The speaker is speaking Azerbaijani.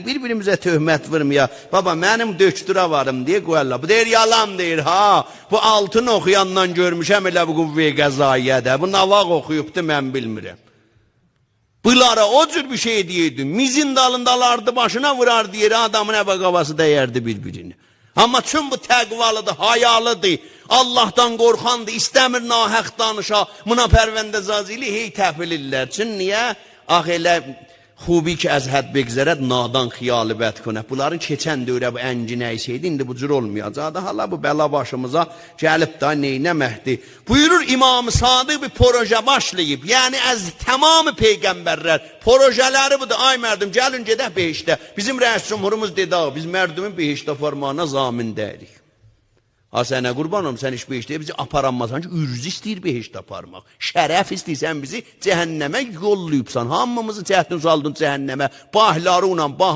Bir-birimizə töhmət vurmaya. Baba mənim döktürə varım deyə qoyarlar. Bu deyir yalan deyir ha. Bu altın oxuyandan görmüşəm elə bu qüvvə qəzaiyədə. Bu navaq oxuyubdu mən bilmirəm. Bunlara o cür bir şey deyirdi. Mizin dalındalardı başına vurardı yeri adamın əbə qavası dəyərdi bir-birini. Amma çün bu təqvalıdır, hayalıdır, Allahdan qorxandır, istəmir nahəq danışa, buna pərvəndə zazili hey təfilirlər. Çün niyə? Ax elə xubi ki az hədd begzərət nadan xiyalı bət künə. Bunların keçən dövrə bu ənci nəysəydi, indi bu cür olmayacaqdı. Hala bu bəla başımıza gəlib da neynəməkdir. Buyurur İmam Sadık bir proje başlayıb. Yəni az tamamı peyğəmbərlər projeləri budur. Ay mərdim gəlin gedək behişdə. Bizim rəis cumhurumuz dedi, "Ağa, biz mərdumun behişdə formana zamin dəyirik. Ha sənə qurbanım, sən iş behişdə bizi aparanmasan ki, ürz istəyir behişdə aparmaq. Şərəf istəyirsən bizi cəhənnəmə yollayıbsan. Hamımızı cəhdin saldın cəhənnəmə. Bahlarıyla, bah